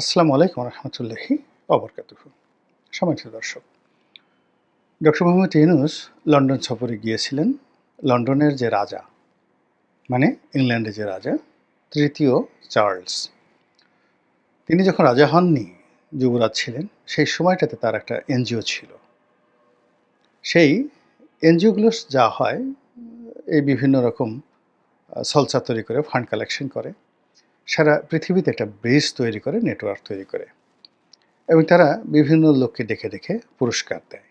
আসসালামু আলাইকুম রহমতুল্লাহি অবরকাতুহ সম্মানিত দর্শক, ডক্টর মোহাম্মদ ইউনুস লন্ডন সফরে গিয়েছিলেন, লন্ডনের যে রাজা মানে ইংল্যান্ডের যে রাজা, তৃতীয় চার্লস। তিনি যখন রাজা হননি, যুবরাজ ছিলেন, সেই সময়টাতে তার একটা এনজিও ছিল। সেই এনজিওগুলো যা হয়, এই বিভিন্ন রকম সলসা তৈরি করে, ফান্ড কালেকশন করে সারা পৃথিবীতে একটা ব্রিজ তৈরি করে নেটওয়ার্ক তৈরি করে। এবং তারা বিভিন্ন লোককে ডেকে ডেকে পুরস্কার দেয়।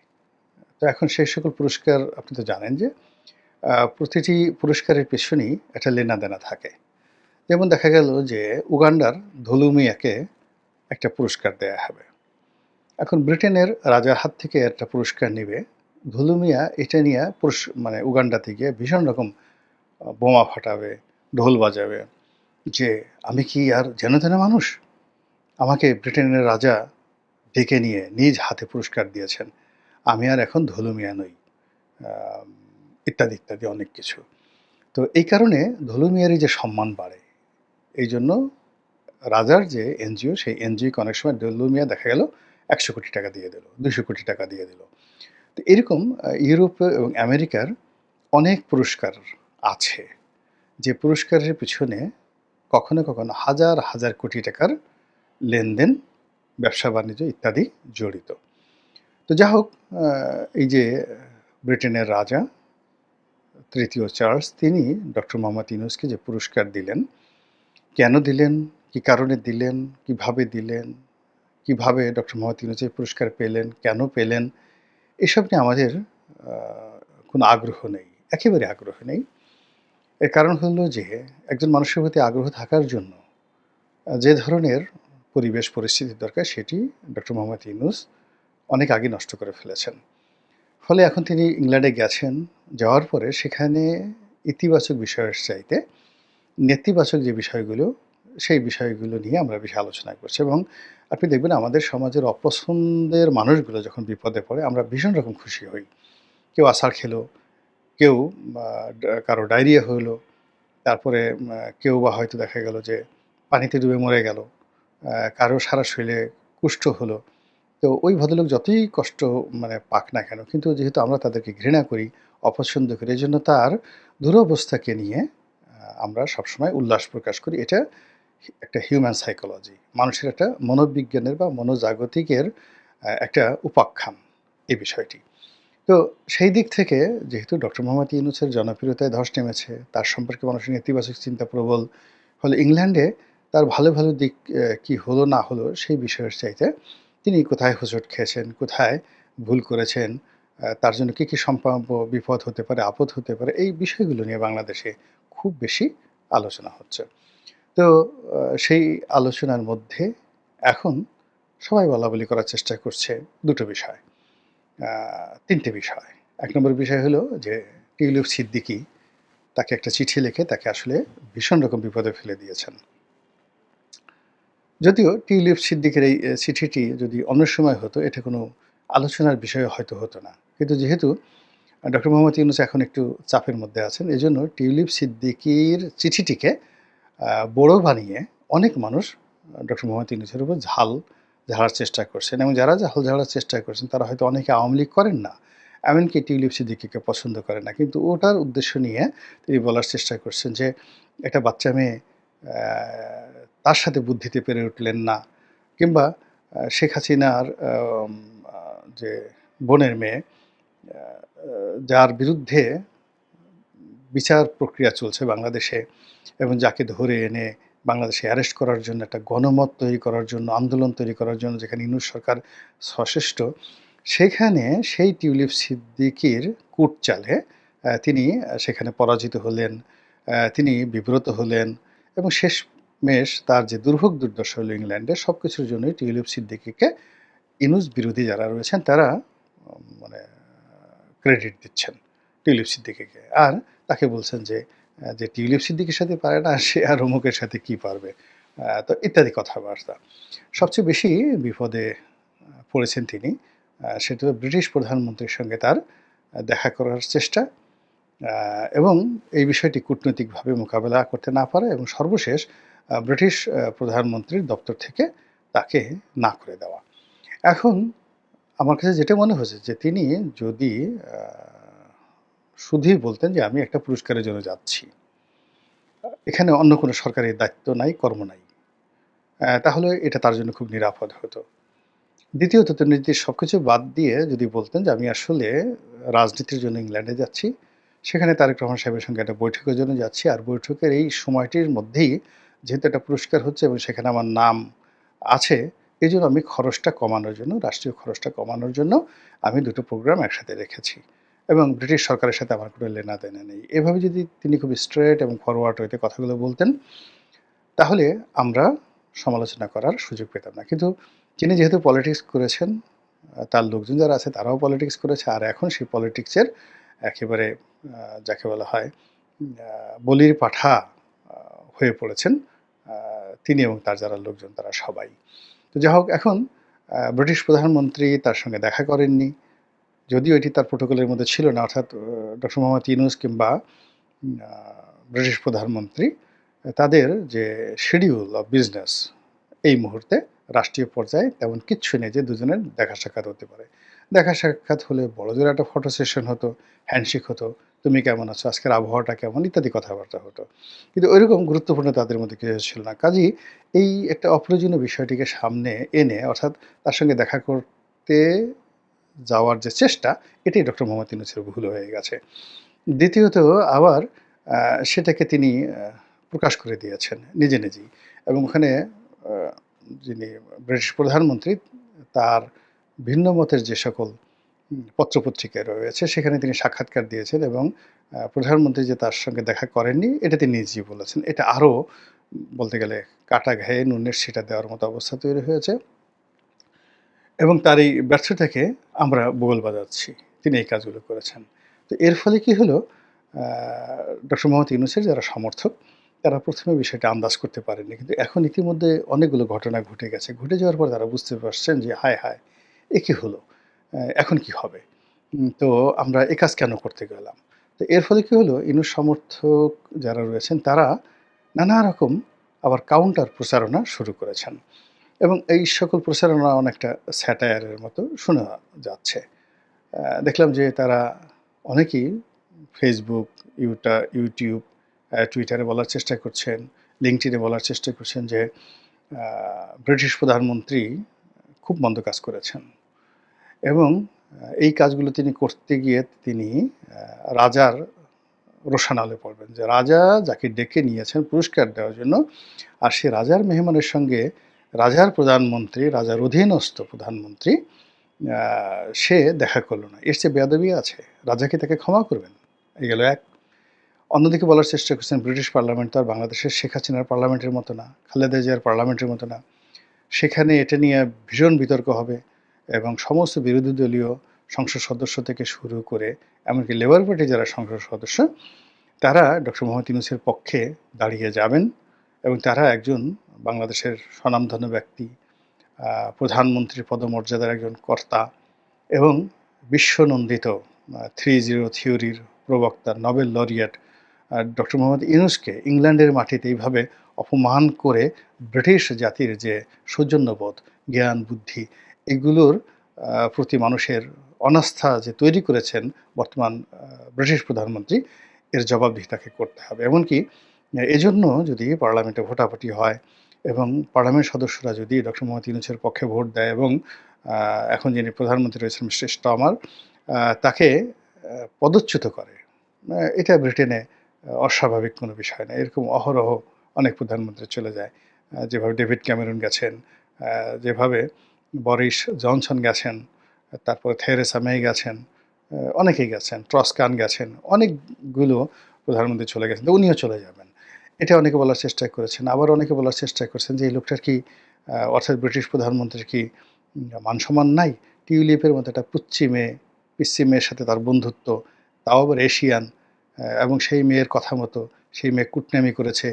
তো এখন সেই সকল পুরস্কার আপনি তো জানেন যে প্রতিটি পুরস্কারের পেছনেই একটা লেনা দেনা থাকে। যেমন দেখা গেল যে, উগান্ডার ধুলুমিয়াকে একটা পুরস্কার দেয়া হবে। এখন ব্রিটেনের রাজার হাত থেকে একটা পুরস্কার নেবে। ধুলুমিয়া এটা নিয়ে পুরুষ মানে উগান্ডাতে গিয়ে ভীষণ রকম বোমা ফাটাবে, ঢোল বাজাবে। যে আমি কি আর যেন তেন মানুষ? আমাকে ব্রিটেনের রাজা ডেকে নিয়ে নিজ হাতে পুরস্কার দিয়েছেন। আমি আর এখন ধুলুমিয়া নই ইত্যাদি ইত্যাদি অনেক কিছু। তো এই কারণে ধুলুমিয়ারই যে সম্মান বাড়ে, এই জন্য রাজার যে এনজিও, সেই এনজিওকে অনেক সময় ধুলুমিয়া দেখা গেল, একশো কোটি টাকা দিয়ে দিল, দুশো কোটি টাকা দিয়ে দিল। তো এরকম ইউরোপ এবং আমেরিকার অনেক পুরস্কার আছে। যে পুরস্কারের পিছনে কখনো কখনো হাজার হাজার কোটি টাকার লেনদেন, ব্যবসা বাণিজ্য ইত্যাদি জড়িত। তো যা হোক এই যে ব্রিটেনের রাজা, তৃতীয় চার্লস, তিনি ডক্টর মোহাম্মদ ইউনুসকে যে পুরস্কার দিলেন, কেন দিলেন, কি কারণে দিলেন, কীভাবে দিলেন, কীভাবে ডক্টর মোহাম্মদ ইউনুস এই পুরস্কার পেলেন, কেন পেলেন, এসব নিয়ে আমাদের কোনো আগ্রহ নেই, একেবারে আগ্রহ নেই। এর কারণ হলো যে, একজন মানুষের প্রতি আগ্রহ থাকার জন্য যে ধরনের পরিবেশ পরিস্থিতি দরকার সেটি ডক্টর মোহাম্মদ ইউনুস অনেক আগে নষ্ট করে ফেলেছেন। ফলে এখন তিনি ইংল্যান্ডে গেছেন, যাওয়ার পরে সেখানে ইতিবাচক বিষয়ের চাইতে নেতিবাচক যে বিষয়গুলো, সেই বিষয়গুলো নিয়ে আমরা বেশি আলোচনা করছি এবং আপনি দেখবেন আমাদের সমাজের অপছন্দের মানুষগুলো যখন বিপদে পড়ে, আমরা ভীষণ রকম খুশি হই। কেউ আষাঢ় খেলো কেউ কারও ডায়রিয়া হলো তারপরে কেউ বা হয়তো দেখা গেল যে পানিতে ডুবে মরে গেল কারও সারা শরীরে কুষ্ঠ হলো। তো ওই ভদ্রলোক যতই কষ্ট মানে পাক না কেন, কিন্তু যেহেতু আমরা তাদেরকে ঘৃণা করি, অপছন্দ করি এই জন্য তার দুরবস্থাকে নিয়ে আমরা সবসময় উল্লাস প্রকাশ করি। এটা একটা হিউম্যান সাইকোলজি মানুষের একটা মনোবিজ্ঞানের বা মনোজাগতিকের একটা উপাখ্যান এই বিষয়টি। তো সেই দিক থেকে যেহেতু ডক্টর মোহাম্মদ ইউনুসের জনপ্রিয়তায় ধস নেমেছে, তার সম্পর্কে মানুষের নেতিবাচক চিন্তা প্রবল, ফলে ইংল্যান্ডে তার ভালো ভালো দিক কি হলো না হলো সেই বিষয়ের চাইতে তিনি কোথায় হোঁচট খেয়েছেন, কোথায় ভুল করেছেন তার জন্য কী কী সম্ভাব্য বিপদ হতে পারে, আপদ হতে পারে, এই বিষয়গুলো নিয়ে বাংলাদেশে খুব বেশি আলোচনা হচ্ছে। তো সেই আলোচনার মধ্যে এখন সবাই বলা বলি করার চেষ্টা করছে দুটো বিষয়। তিনটে বিষয়। এক নম্বর বিষয় হলো যে টিউলিপ সিদ্দিকি তাকে একটা চিঠি লিখে তাকে আসলে ভীষণ রকম বিপদে ফেলে দিয়েছেন। যদিও টিউলিপ সিদ্দিকের এই চিঠিটি যদি অন্য সময় হতো, এটা কোনো আলোচনার বিষয় হয়তো হতো না। কিন্তু যেহেতু ডক্টর মোহাম্মদ ইউনুস এখন একটু চাপের মধ্যে আছেন, এজন্য টিউলিপ সিদ্দিকির চিঠিটিকে বড় বানিয়ে অনেক মানুষ ডক্টর মোহাম্মদ ইউনুসের উপর ঝাল ঝাড়ার চেষ্টা করছেন এবং যারা ঝাল ঝাড়ার চেষ্টা করছেন, তারা হয়তো অনেকে আওয়ামী লীগ করেন না, এমনকি টিউলিপ সিদ্দিকিকে পছন্দ করে না। কিন্তু ওটার উদ্দেশ্য নিয়ে তিনি বলার চেষ্টা করছেন যে, একটা বাচ্চা মেয়ে তার সাথে বুদ্ধিতে পেরে উঠলেন না, কিংবা শেখ হাসিনার যে বোনের মেয়ে যার বিরুদ্ধে বিচার প্রক্রিয়া চলছে বাংলাদেশে এবং যাকে ধরে এনে বাংলাদেশে অ্যারেস্ট করার জন্য, একটা গণমত তৈরি করার জন্য, আন্দোলন তৈরি করার জন্য যেখানে ইনুস সরকার সচেষ্ট সেখানে সেই টিউলিপ সিদ্দিকির কূট চালে তিনি সেখানে পরাজিত হলেন তিনি বিব্রত হলেন এবং শেষ মেশ তার যে দুর্ভোগ দুর্দশা হলো ইংল্যান্ডে সব কিছুর জন্যই টিউলিপ সিদ্দিকিকে ইনুস বিরোধী যারা রয়েছেন, তারা মানে ক্রেডিট দিচ্ছেন টিউলিপ সিদ্দিকিকে। আর তাকে বলছেন যে যে টিউলিপ সিদ্দিকের সাথে পারে না, সে আর অমুকের সাথে কি পারবে? তো ইত্যাদি কথাবার্তা। সবচেয়ে বেশি বিপদে পড়েছেন তিনি। সেটা ব্রিটিশ প্রধানমন্ত্রীর সঙ্গে তার দেখা করার চেষ্টা। এবং এই বিষয়টি কূটনৈতিকভাবে মোকাবেলা করতে না পারা এবং সর্বশেষ ব্রিটিশ প্রধানমন্ত্রীর দপ্তর থেকে তাকে না করে দেওয়া। এখন আমার কাছে যেটা মনে হয়েছে যে তিনি যদি শুধুই বলতেন যে আমি একটা পুরস্কারের জন্য যাচ্ছি। এখানে অন্য কোনো সরকারি দায়িত্ব নাই, কর্ম নাই। তাহলে এটা তার জন্য খুব নিরাপদ হতো। দ্বিতীয়ত, তিনি যদি সব কিছু বাদ দিয়ে যদি বলতেন যে আমি আসলে রাজনীতির জন্য ইংল্যান্ডে যাচ্ছি, সেখানে তারেক রহমান সাহেবের সঙ্গে একটা বৈঠকের জন্য যাচ্ছি, আর বৈঠকের এই সময়টির মধ্যেই যেহেতু একটা পুরস্কার হচ্ছে এবং সেখানে আমার নাম আছে, এই জন্য আমি খরচটা কমানোর জন্য, রাষ্ট্রীয় খরচটা কমানোর জন্য আমি দুটো প্রোগ্রাম একসাথে রেখেছি। এবং ব্রিটিশ সরকারের সাথে আমার কোনো লেনা দেনা নেই। এভাবে যদি তিনি খুব স্ট্রেট এবং ফরওয়ার্ড হইতে কথাগুলো বলতেন, তাহলে আমরা সমালোচনা করার সুযোগ পেতাম না। কিন্তু তিনি যেহেতু পলিটিক্স করেছেন, তার লোকজন যারা আছে তারাও পলিটিক্স করেছে, আর এখন সেই পলিটিক্সের একেবারে যাকে বলা হয় বলির পাঠা হয়ে পড়েছেন তিনি এবং তার যারা লোকজন তারা সবাই। তো যাই হোক, এখন ব্রিটিশ প্রধানমন্ত্রী তার সঙ্গে দেখা করেননি। যদিও এটি তার প্রোটোকলের মধ্যে ছিল না, অর্থাৎ ডক্টর মোহাম্মদ ইউনুস কিংবা ব্রিটিশ প্রধানমন্ত্রী, তাদের যে শিডিউল অফ বিজনেস এই মুহূর্তে রাষ্ট্রীয় পর্যায়ে তেমন কিচ্ছু নেই যে দুজনের দেখা সাক্ষাৎ হতে পারে। দেখা সাক্ষাৎ হলে বড় জোর একটা ফটো সেশন হতো হ্যান্ডশেক হতো, তুমি কেমন আছো? আজকের আবহাওয়াটা কেমন? ইত্যাদি কথাবার্তা হতো। কিন্তু ওইরকম গুরুত্বপূর্ণ তাদের মধ্যে কিছু ছিল না। কাজেই এই একটা অপ্রয়োজনীয় বিষয়টিকে সামনে এনে, অর্থাৎ তার সঙ্গে দেখা করতে যাওয়ার যে চেষ্টা, এটাই ডক্টর মোহাম্মদ ইউনুসের ভুল হয়ে গেছে। দ্বিতীয়ত আবার সেটাকে তিনি প্রকাশ করে দিয়েছেন নিজে নিজেই এবং ওখানে যিনি ব্রিটিশ প্রধানমন্ত্রী, তার ভিন্ন মতের যে সকল পত্রপত্রিকায় রয়েছে, সেখানে তিনি সাক্ষাৎকার দিয়েছেন এবং প্রধানমন্ত্রী যে তার সঙ্গে দেখা করেননি, এটা তিনি নিজেই বলেছেন। এটা আরও বলতে গেলে কাটা ঘায়ে নুনের সেটা দেওয়ার মতো অবস্থা তৈরি হয়েছে। এবং তার এই ব্যর্থতাকে আমরা বোল বাজাচ্ছি। তিনি এই কাজগুলো করেছেন। তো এর ফলে কি হলো? ডক্টর মোহাম্মদ ইউনুসের যারা সমর্থক, তারা প্রথমে বিষয়টা আন্দাজ করতে পারেনি কিন্তু এখন ইতিমধ্যে অনেকগুলো ঘটনা ঘটে গেছে। ঘটে যাওয়ার পর তারা বুঝতে পারছেন যে, হায় হায়, এ কী হলো? এখন কি হবে? তো আমরা এ কাজ কেন করতে গেলাম? তো এর ফলে কী হলো? ইনুস সমর্থক যারা রয়েছেন, তারা নানা রকম আবার কাউন্টার প্রচারণা শুরু করেছেন। এবং এই সকল প্রচারণা অনেকটা স্যাটায়ারের মতো শোনা যাচ্ছে। দেখলাম যে তারা অনেকেই ফেসবুক ইউটা ইউটিউব টুইটারে বলার চেষ্টা করছেন লিঙ্কটিনে বলার চেষ্টা করছেন যে ব্রিটিশ প্রধানমন্ত্রী খুব মন্দ কাজ করেছেন। এবং এই কাজগুলো তিনি করতে গিয়ে তিনি রাজার রোশানালে পড়বেন যে, রাজা যাকে ডেকে নিয়েছেন পুরস্কার দেওয়ার জন্য, আর সে রাজার মেহমানের সঙ্গে রাজার প্রধানমন্ত্রী, রাজার অধীনস্থ প্রধানমন্ত্রী সে দেখা করল না। এর চেয়ে বেয়াদবি আছে। রাজাকে তাকে ক্ষমা করবেন? এই গেল এক। অন্যদিকে বলার চেষ্টা করছেন ব্রিটিশ পার্লামেন্ট তো আর বাংলাদেশের শেখ হাসিনার পার্লামেন্টের মতো না, খালেদা জিয়ার পার্লামেন্টের মতো না। সেখানে এটা নিয়ে ভীষণ বিতর্ক হবে এবং সমস্ত বিরোধী দলীয় সংসদ সদস্য থেকে শুরু করে, এমনকি লেবার পার্টি যারা সংসদ সদস্য, তারা ডক্টর মোহাম্মদ ইউনুসের পক্ষে দাঁড়িয়ে যাবেন এবং তারা একজন বাংলাদেশের স্বনামধন্য ব্যক্তি প্রধানমন্ত্রীর পদমর্যাদার একজন কর্তা এবং বিশ্বনন্দিত থ্রি জিরো থিওরির প্রবক্তা, নোবেল লরিয়েট ডক্টর মোহাম্মদ ইউনুসকে ইংল্যান্ডের মাটিতে এইভাবে অপমান করে ব্রিটিশ জাতির যে সৌজন্যবোধ, জ্ঞান, বুদ্ধি, এগুলোর প্রতি মানুষের অনাস্থা যে তৈরি করেছেন বর্তমান ব্রিটিশ প্রধানমন্ত্রী, এর জবাবদিহি তাকে করতে হবে। এমনকি, এজন্য যদি পার্লামেন্টে ভোটাভুটি হয় এবং পার্লামেন্ট সদস্যরা যদি ডক্টর মোহাম্মদ ইউনুসের পক্ষে ভোট দেয় এবং এখন যিনি প্রধানমন্ত্রী রয়েছেন মিস্টার স্টমার তাকে পদচ্যুত করে এটা ব্রিটেনে অস্বাভাবিক কোনো বিষয় না। এরকম অহরহ অনেক প্রধানমন্ত্রী চলে যায় যেভাবে ডেভিড ক্যামেরন গেছেন যেভাবে বরিস জনসন গেছেন, তারপর থেরেসা মে গেছেন অনেকেই গেছেন, ট্রসকান গেছেন, অনেকগুলো প্রধানমন্ত্রী চলে গেছেন, তো উনিও চলে যাবেন। এটা অনেকে বলার চেষ্টা করেছেন, আবার অনেকে বলার চেষ্টা করছেন যে এই লোকটার কি অর্থাৎ ব্রিটিশ প্রধানমন্ত্রীর কি মান সম্মান নাই? টিউলিপের মতো একটা পুচ্ছি মেয়ে পিচ্ছি মেয়ের সাথে তার বন্ধুত্ব, তাও আবার এশিয়ান এবং সেই মেয়ের কথা মতো, সেই মেয়ে কুটনামি করেছে,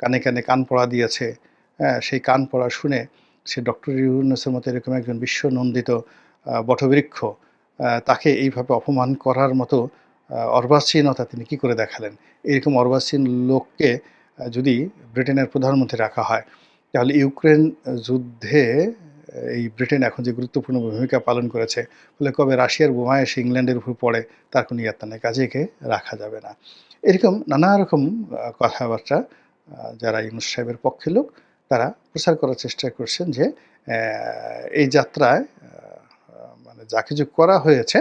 কানে কানে কান পড়া দিয়েছে সেই কান পড়া শুনে সে ডক্টর ইউনুসের মতো এরকম একজন বিশ্বনন্দিত বটবৃক্ষ তাকে এইভাবে অপমান করার মতো অর্বাচীনতা তিনি কি করে দেখালেন? এরকম অর্বাচীন লোককে যদি ব্রিটেনের প্রধানমন্ত্রী রাখা হয়, তাহলে ইউক্রেন যুদ্ধে এই ব্রিটেন এখন যে গুরুত্বপূর্ণ ভূমিকা পালন করেছে, ফলে কবে রাশিয়ার বোমা এসে ইংল্যান্ডের উপর পড়ে, তার কোনো ইয়াত্তা নেই, কাজে একে রাখা যাবে না। এরকম নানা রকম কথাবার্তা যারা ইউনুস সাহেবের পক্ষে লোক, তারা প্রচার করার চেষ্টা করছেন যে এই যাত্রায় মানে যা কিছু করা হয়েছে,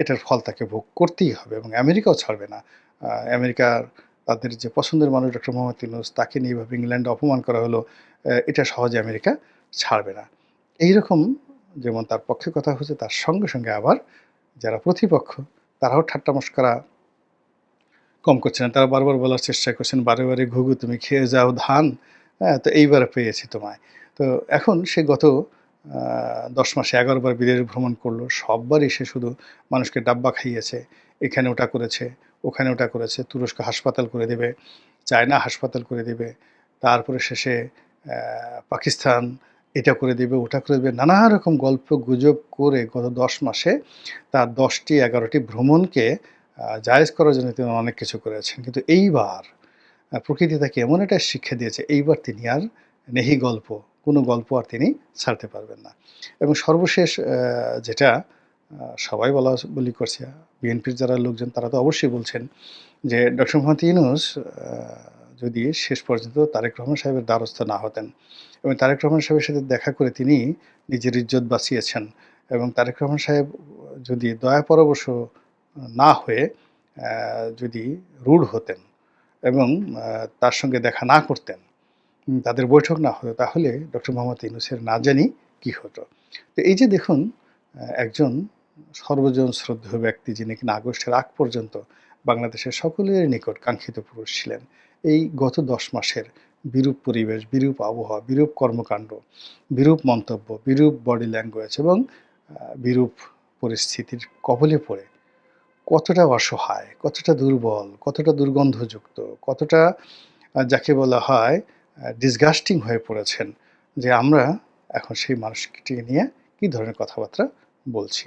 এটার ফল তাকে ভোগ করতেই হবে এবং আমেরিকাও ছাড়বে না। আমেরিকার তাদের যে পছন্দের মানুষ ডক্টর মোহাম্মদ ইউনুস, তাকে নিয়ে এভাবে ইংল্যান্ডে অপমান করা হলো এটা সহজে আমেরিকা ছাড়বে না। এইরকম যেমন তার পক্ষে কথা হচ্ছে তার সঙ্গে সঙ্গে আবার যারা প্রতিপক্ষ, তারাও ঠাট্টা মস্করা কম করছে না। তারা বারবার বলার চেষ্টা করছেন, বারে বারে ঘুঘু তুমি খেয়ে যাও ধান হ্যাঁ তো এইবার পেয়েছি তোমায়। তো এখন সে গত দশ মাসে এগারো বার বিদেশ ভ্রমণ করল, সববারই সে শুধু মানুষকে ডাব্বা খাইয়েছে, এখানে ওটা করেছে। ওখানে ওটা করেছে, তুরস্ক হাসপাতাল করে দেবে, চায়না হাসপাতাল করে দেবে, তারপরে শেষে পাকিস্তান এটা করে দেবে, ওটা করে দেবে, নানা রকম গল্প গুজব করে গত দশ মাসে তার দশটি, এগারোটি ভ্রমণকে জায়েজ করার জন্য তিনি অনেক কিছু করেছেন। কিন্তু এইবার প্রকৃতি তাকে এমন একটা শিক্ষা দিয়েছে, এইবার তিনি আর নেহি গল্প, কোনো গল্প আর তিনি ছাড়তে পারবেন না। এবং সর্বশেষ যেটা সবাই বলা বলি করছে। বিএনপির যারা লোকজন, তারা তো অবশ্যই বলছেন যে ডক্টর মোহাম্মদ ইউনুস যদি শেষ পর্যন্ত তারেক রহমান সাহেবের দ্বারস্থ না হতেন এবং তারেক রহমান সাহেবের সাথে দেখা করে তিনি নিজের ইজ্জত বাঁচিয়েছেন এবং তারেক রহমান সাহেব যদি দয়া পরবশ না হয়ে যদি রুড হতেন এবং তার সঙ্গে দেখা না করতেন তাদের বৈঠক না হতো, তাহলে ডক্টর মোহাম্মদ ইউনুসের না জানি কি হতো। তো এই যে দেখুন একজন সর্বজন শ্রদ্ধেয় ব্যক্তি যিনি কিনা আগস্টের আগ পর্যন্ত বাংলাদেশের সকলের নিকট কাঙ্ক্ষিত পুরুষ ছিলেন। এই গত দশ মাসের বিরূপ পরিবেশ, বিরূপ আবহাওয়া, বিরূপ কর্মকাণ্ড, বিরূপ মন্তব্য, বিরূপ বডি ল্যাঙ্গুয়েজ এবং বিরূপ পরিস্থিতির কবলে পড়ে কতটা অসহায়, কতটা দুর্বল, কতটা দুর্গন্ধযুক্ত, কতটা যাকে বলা হয় ডিসগাস্টিং হয়ে পড়েছেন যে আমরা এখন সেই মানুষটিকে নিয়ে কী ধরনের কথাবার্তা বলছি।